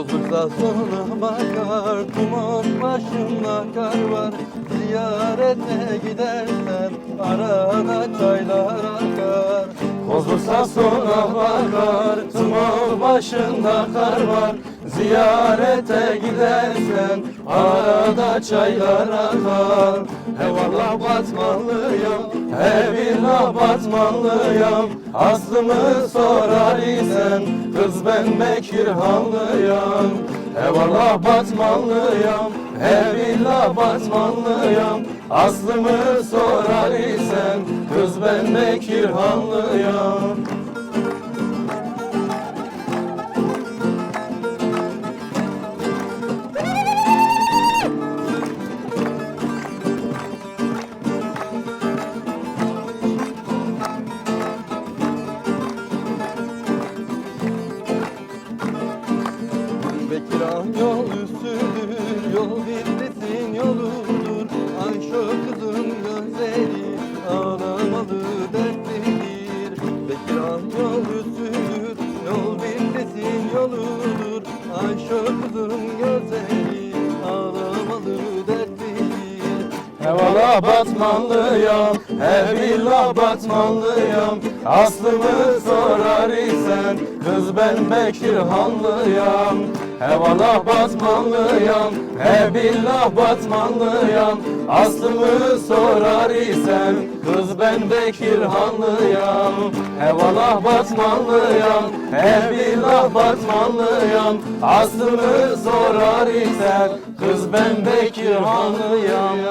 sağ sola bakar Kuman başımda kar var. Ziyarete gidersen Arada çaylar akar. Bozulsa sona bakar Tuman başında kar var. Ziyarete gidersen Arada çaylar akar Eyvallah batmanlıyım Evillah batmanlıyım Aslımı sorar isen Kız ben Bekirhanlıyım Eyvallah batmanlıyım Evillah batmanlıyım Aslımı sorar isen Kız ben Bekirhanlıyım Bekiran yol üstüdür, yol birlesin yoludur. Ayşe kızın gözleri ağlamalı dertlidir. Bekiran yol üstüdür, yol birlesin yoludur. Ayşe kızın gözleri ağlamalı dertlidir. Eyvallah batmanlıyım, evillah batmanlıyım Aslımı sorar isen, kız ben Bekirhanlıyım Eyvallah batmanlıyım, evillah batmanlıyım Aslımı sorar isen, kız ben Bekirhanlıyım Eyvallah batmanlıyım, evillah batmanlıyım Aslımı sorar isen, kız ben Bekirhanlıyım